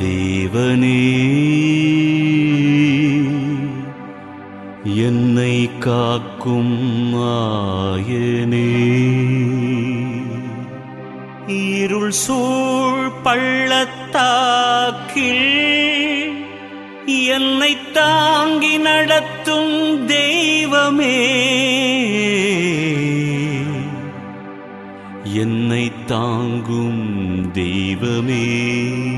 தேவனே என்னை காக்கும் ஆயனே. இருள் சூழ் பள்ளத்தாக்கில் என்னை தாங்கி நடத்தும் தெய்வமே. என்னை தாங்கும் தெய்வமே.